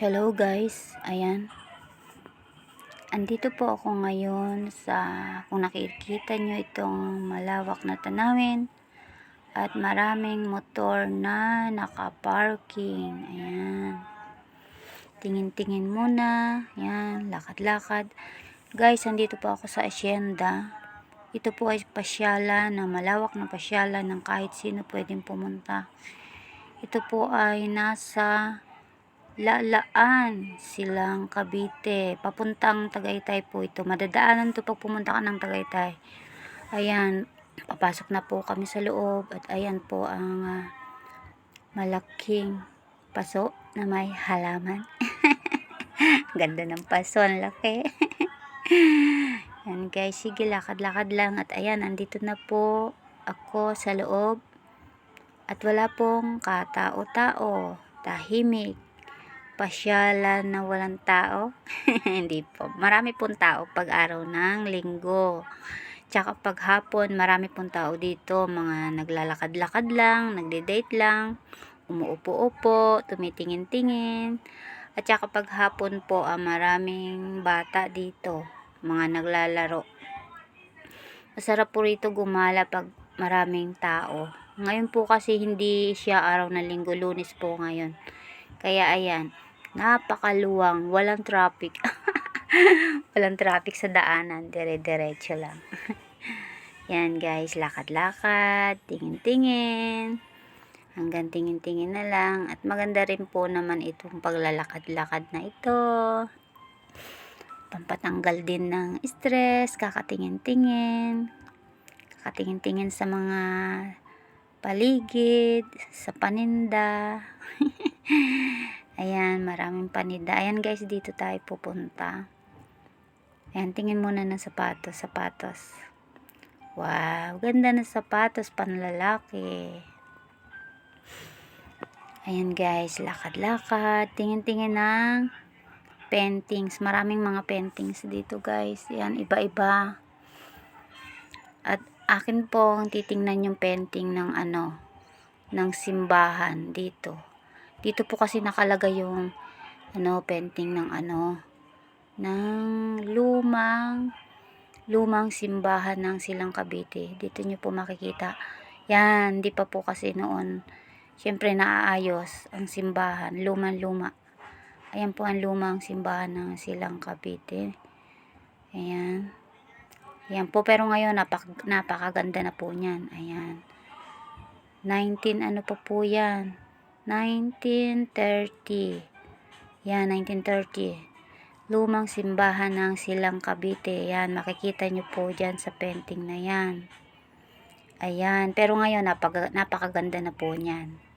Hello guys, ayan. Andito po ako ngayon sa, kung nakikita nyo itong malawak na tanawin at maraming motor na nakaparking. Ayan. Tingin-tingin muna. Ayan, lakad-lakad. Guys, andito po ako sa asyenda. Ito po ay pasyala na malawak na pasyala ng kahit sino pwedeng pumunta. Ito po ay nasa Lalaan, silang Cavite. Papuntang Tagaytay po ito. Madadaanan to pag pumunta ka ng Tagaytay. Ayan, papasok na po kami sa loob. At ayan po ang ah, malaking paso na may halaman. Ganda ng paso, ang laki. Ayan guys, sige lakad-lakad lang. At ayan, andito na po ako sa loob. At wala pong katao-tao. Tahimik pasyalan na walang tao? Hindi po. Marami pong tao pag araw ng linggo. Tsaka pag hapon, marami pong tao dito. Mga naglalakad-lakad lang, nagde-date lang, umuupo-upo, tumitingin-tingin. At tsaka pag hapon po, ah, maraming bata dito. Mga naglalaro. Masarap po rito gumala pag maraming tao. Ngayon po kasi hindi siya araw na linggo, lunes po ngayon. Kaya ayan, napakaluwang, walang traffic. walang traffic sa daanan, dire-diretso lang. Yan guys, lakad-lakad, tingin-tingin. Hanggang tingin-tingin na lang. At maganda rin po naman itong paglalakad-lakad na ito. Pampatanggal din ng stress, kakatingin-tingin. Kakatingin-tingin sa mga paligid, sa paninda. Ayan, maraming paninda. Ayan guys, dito tayo pupunta. Ayan, tingin muna ng sapatos, sapatos. Wow, ganda ng sapatos, panlalaki. Ayan guys, lakad-lakad. Tingin-tingin ng paintings. Maraming mga paintings dito guys. Ayan, iba-iba. At akin pong titingnan yung painting ng ano, ng simbahan dito. Dito po kasi nakalagay yung ano, painting ng ano, ng lumang lumang simbahan ng Silang Cavite. Dito nyo po makikita. Yan, di pa po kasi noon syempre naaayos ang simbahan, lumang-luma. Ayan po ang lumang simbahan ng Silang Cavite. Ayan. Ayan po, pero ngayon napak napakaganda na po niyan. Ayan. 19 ano pa po yan? 1930. Yan, 1930. Lumang simbahan ng Silang Cavite. Yan, makikita nyo po dyan sa painting na yan. Ayan, pero ngayon napaka, napakaganda na po niyan.